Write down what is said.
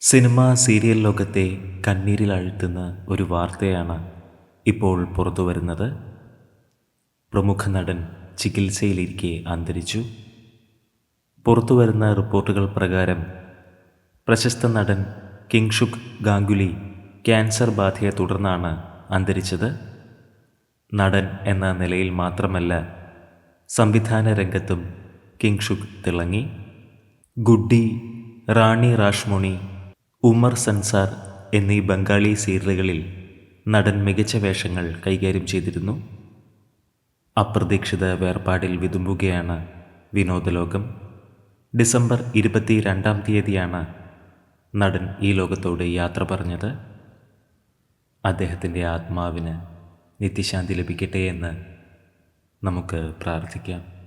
Cinema serial ലോകത്തെ കണ്ണീരിൽ അഴുത്തുന്ന ഒരു വാർത്തയാണ് ഇപ്പോൾ പുറത്തു വരുന്നത്. പ്രമുഖ നടൻ ചികിത്സയിലിരിക്കെ അന്തരിച്ചു. പുറത്തു വരുന്ന റിപ്പോർട്ടുകൾ പ്രകാരം പ്രശസ്ത നടൻ കിങ്ഷുക് ഗാംഗുലി ക്യാൻസർ ബാധയെ തുടർന്നാണ് അന്തരിച്ചത്. നടൻ എന്ന നിലയിൽ മാത്രമല്ല സംവിധാന രംഗത്തും കിങ്ഷുക് തിളങ്ങി. ഗുഡ്ഡി റാണി റാഷ്മോണി ഉമർ സൻസാർ എന്നീ ബംഗാളി സീരിയലുകളിൽ നടൻ മികച്ച വേഷങ്ങൾ കൈകാര്യം ചെയ്തിരുന്നു. അപ്രതീക്ഷിത വേർപാടിൽ വിതുമ്പുകയാണ് വിനോദലോകം. ഡിസംബർ ഇരുപത്തി രണ്ടാം തീയതിയാണ് നടൻ ഈ ലോകത്തോട് യാത്ര പറഞ്ഞത്. അദ്ദേഹത്തിന്റെ ആത്മാവിന് നിത്യശാന്തി ലഭിക്കട്ടെ എന്ന് നമുക്ക് പ്രാർത്ഥിക്കാം.